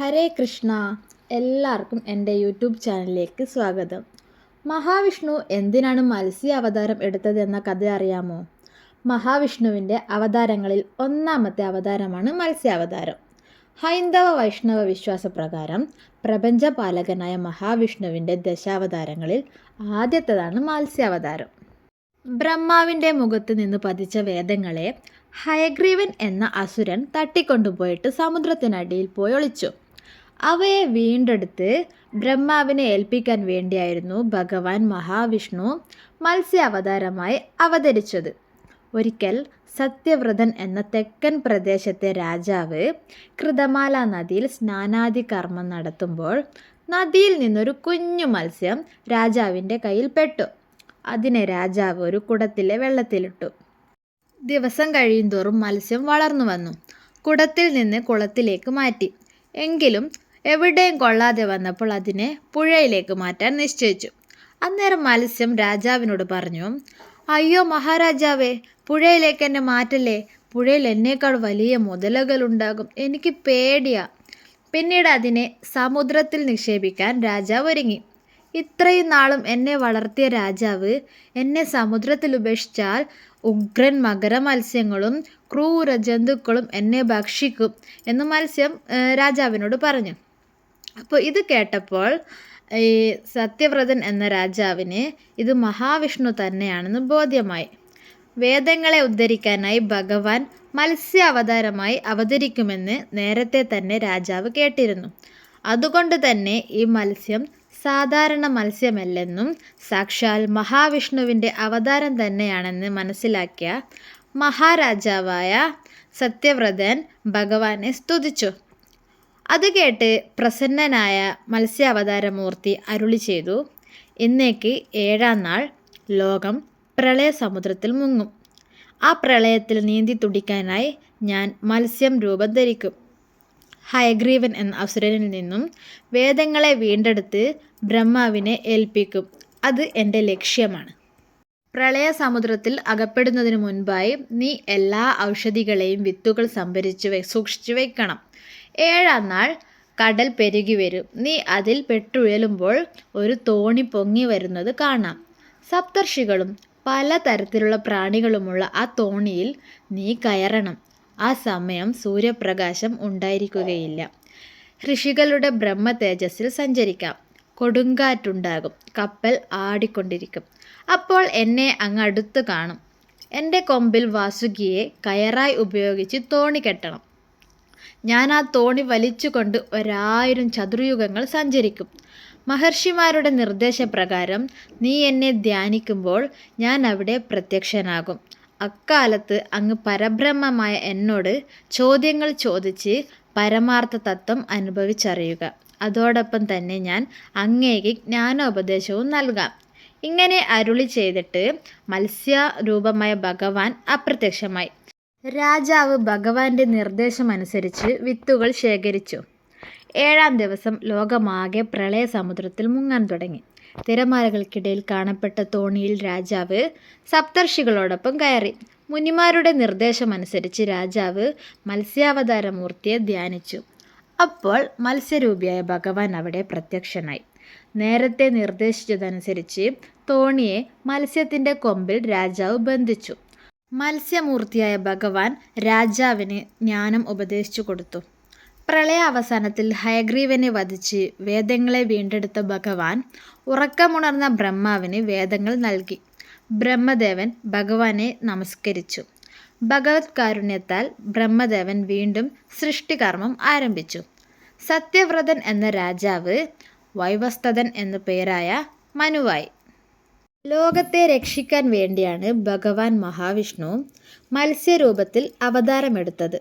ഹരേ കൃഷ്ണ. എല്ലാവർക്കും എന്റെ യൂട്യൂബ് ചാനലിലേക്ക് സ്വാഗതം. മഹാവിഷ്ണു എന്തിനാണ് മത്സ്യ അവതാരം എടുത്തതെന്ന കഥ അറിയാമോ? മഹാവിഷ്ണുവിന്റെ അവതാരങ്ങളിൽ ഒന്നാമത്തെ അവതാരമാണ് മത്സ്യാവതാരം. ഹൈന്ദവ വൈഷ്ണവ വിശ്വാസപ്രകാരം പ്രപഞ്ചപാലകനായ മഹാവിഷ്ണുവിന്റെ ദശാവതാരങ്ങളിൽ ആദ്യത്തേതാണ് മത്സ്യാവതാരം. ബ്രഹ്മാവിന്റെ മുഖത്ത് നിന്ന് പതിച്ച വേദങ്ങളെ ഹയഗ്രീവൻ എന്ന അസുരൻ തട്ടിക്കൊണ്ടുപോയിട്ട് സമുദ്രത്തിനടിയിൽ പോയി ഒളിച്ചു അവയെ വീണ്ടെടുത്ത് ബ്രഹ്മാവിനെ ഏൽപ്പിക്കാൻ വേണ്ടിയായിരുന്നു ഭഗവാൻ മഹാവിഷ്ണു മത്സ്യാവതാരമായി അവതരിച്ചത്. ഒരിക്കൽ സത്യവ്രതൻ എന്ന തെക്കൻ പ്രദേശത്തെ രാജാവ് കൃതമാല നദിയിൽ സ്നാനാദി കർമ്മം നടത്തുമ്പോൾ നദിയിൽ നിന്നൊരു കുഞ്ഞു മത്സ്യം രാജാവിന്റെ കയ്യിൽ പെട്ടു. അതിനെ രാജാവ് ഒരു കുടത്തിലെ വെള്ളത്തിലിട്ടു. ദിവസം കഴിയുന്തോറും മത്സ്യം വളർന്നു വന്നു. കുടത്തിൽ നിന്ന് കുളത്തിലേക്ക് മാറ്റി. എങ്കിലും എവിടെയും കൊള്ളാതെ വന്നപ്പോൾ അതിനെ പുഴയിലേക്ക് മാറ്റാൻ നിശ്ചയിച്ചു. അന്നേരം മത്സ്യം രാജാവിനോട് പറഞ്ഞു അയ്യോ മഹാരാജാവേ പുഴയിലേക്ക് എന്നെ മാറ്റല്ലേ? പുഴയിൽ എന്നേക്കാൾ വലിയ മുതലകൾ ഉണ്ടാകും എനിക്ക് പേടിയാ. പിന്നീട് അതിനെ സമുദ്രത്തിൽ നിക്ഷേപിക്കാൻ രാജാവ് ഒരുങ്ങി. ഇത്രയും നാളും എന്നെ വളർത്തിയ രാജാവ് എന്നെ സമുദ്രത്തിൽ ഉപേക്ഷിച്ചാൽ ഉഗ്രൻ മകര മത്സ്യങ്ങളും ക്രൂര ജന്തുക്കളും എന്നെ ഭക്ഷിക്കും എന്ന് മത്സ്യം രാജാവിനോട് പറഞ്ഞു. അപ്പോൾ ഇത് കേട്ടപ്പോൾ ഈ സത്യവ്രതൻ എന്ന രാജാവിന് ഇത് മഹാവിഷ്ണു തന്നെയാണെന്ന് ബോധ്യമായി. വേദങ്ങളെ ഉദ്ധരിക്കാനായി ഭഗവാൻ മത്സ്യാവതാരമായി അവതരിക്കുമെന്ന് നേരത്തെ തന്നെ രാജാവ് കേട്ടിരുന്നു. അതുകൊണ്ട് തന്നെ ഈ മത്സ്യം സാധാരണ മത്സ്യമല്ലെന്നും സാക്ഷാൽ മഹാവിഷ്ണുവിന്റെ അവതാരം തന്നെയാണെന്ന് മനസ്സിലാക്കിയ മഹാരാജാവായ സത്യവ്രതൻ ഭഗവാനെ സ്തുതിച്ചു. അത് കേട്ട് പ്രസന്നനായ മത്സ്യാവതാരമൂർത്തി അരുളി ചെയ്തു ഇന്നേക്ക് ഏഴാം നാൾ ലോകം പ്രളയസമുദ്രത്തിൽ മുങ്ങും. ആ പ്രളയത്തിൽ നീന്തി തുടിക്കാനായി ഞാൻ മത്സ്യം രൂപം ധരിക്കും ഹയഗ്രീവൻ എന്ന അസുരനിൽ നിന്നും വേദങ്ങളെ വീണ്ടെടുത്ത് ബ്രഹ്മാവിനെ ഏൽപ്പിക്കും. അത് എന്റെ ലക്ഷ്യമാണ്. പ്രളയ സമുദ്രത്തിൽ അകപ്പെടുന്നതിന് മുൻപായി നീ എല്ലാ ഔഷധികളെയും വിത്തുകൾ സംഭരിച്ച് സൂക്ഷിച്ചു വെക്കണം ഏഴാം നാൾ കടൽ പെരുകി വരും. നീ അതിൽ പെട്ടുഴലുമ്പോൾ ഒരു തോണി പൊങ്ങി വരുന്നത് കാണാം. സപ്തർഷികളും പല തരത്തിലുള്ള പ്രാണികളുമുള്ള ആ തോണിയിൽ നീ കയറണം. ആ സമയം സൂര്യപ്രകാശം ഉണ്ടായിരിക്കുകയില്ല. ഋഷികളുടെ ബ്രഹ്മ തേജസ്സിൽ സഞ്ചരിക്കാം. കൊടുങ്കാറ്റുണ്ടാകും. കപ്പൽ ആടിക്കൊണ്ടിരിക്കും. അപ്പോൾ എന്നെ അങ്ങ് അടുത്ത് കാണും. എന്റെ കൊമ്പിൽ വാസുകിയെ കയറായി ഉപയോഗിച്ച് തോണി കെട്ടണം. ഞാൻ ആ തോണി വലിച്ചുകൊണ്ട് ഒരായിരം ചതുർയുഗങ്ങൾ സഞ്ചരിക്കും. മഹർഷിമാരുടെ നിർദ്ദേശപ്രകാരം നീ എന്നെ ധ്യാനിക്കുമ്പോൾ ഞാൻ അവിടെ പ്രത്യക്ഷനാകും. അക്കാലത്ത് അങ്ങ് പരബ്രഹ്മമായ എന്നോട് ചോദ്യങ്ങൾ ചോദിച്ച് പരമാർത്ഥ തത്വം അനുഭവിച്ചറിയുക. അതോടൊപ്പം തന്നെ ഞാൻ അങ്ങേക്ക് ജ്ഞാനോപദേശവും നൽകാം. ഇങ്ങനെ അരുളി ചെയ്തിട്ട് മത്സ്യരൂപമായ ഭഗവാൻ അപ്രത്യക്ഷമായി. രാജാവ് ഭഗവാന്റെ നിർദ്ദേശമനുസരിച്ച് വിത്തുകൾ ശേഖരിച്ചു. ഏഴാം ദിവസം ലോകമാകെ പ്രളയ സമുദ്രത്തിൽ മുങ്ങാൻ തുടങ്ങി. തിരമാലകൾക്കിടയിൽ കാണപ്പെട്ട തോണിയിൽ രാജാവ് സപ്തർഷികളോടൊപ്പം കയറി. മുനിമാരുടെ നിർദ്ദേശമനുസരിച്ച് രാജാവ് മത്സ്യാവതാരമൂർത്തിയെ ധ്യാനിച്ചു. അപ്പോൾ മത്സ്യരൂപിയായ ഭഗവാൻ അവിടെ പ്രത്യക്ഷനായി. നേരത്തെ നിർദ്ദേശിച്ചതനുസരിച്ച് തോണിയെ മത്സ്യത്തിന്റെ കൊമ്പിൽ രാജാവ് ബന്ധിച്ചു. മത്സ്യമൂർത്തിയായ ഭഗവാൻ രാജാവിന് ജ്ഞാനം ഉപദേശിച്ചു കൊടുത്തു. പ്രളയ അവസാനത്തിൽ ഹയഗ്രീവനെ വധിച്ച് വേദങ്ങളെ വീണ്ടെടുത്ത ഭഗവാൻ ഉറക്കമുണർന്ന ബ്രഹ്മാവിന് വേദങ്ങൾ നൽകി. ബ്രഹ്മദേവൻ ഭഗവാനെ നമസ്കരിച്ചു. ഭഗവത് കാരുണ്യത്താൽ ബ്രഹ്മദേവൻ വീണ്ടും സൃഷ്ടികർമ്മം ആരംഭിച്ചു. സത്യവ്രതൻ എന്ന രാജാവ് വൈവസ്തതൻ എന്നു പേരായ മനുവായി. ലോകത്തെ രക്ഷിക്കാൻ വേണ്ടിയാണ് ഭഗവാൻ മഹാവിഷ്ണു മത്സ്യരൂപത്തിൽ അവതാരമെടുത്തത്.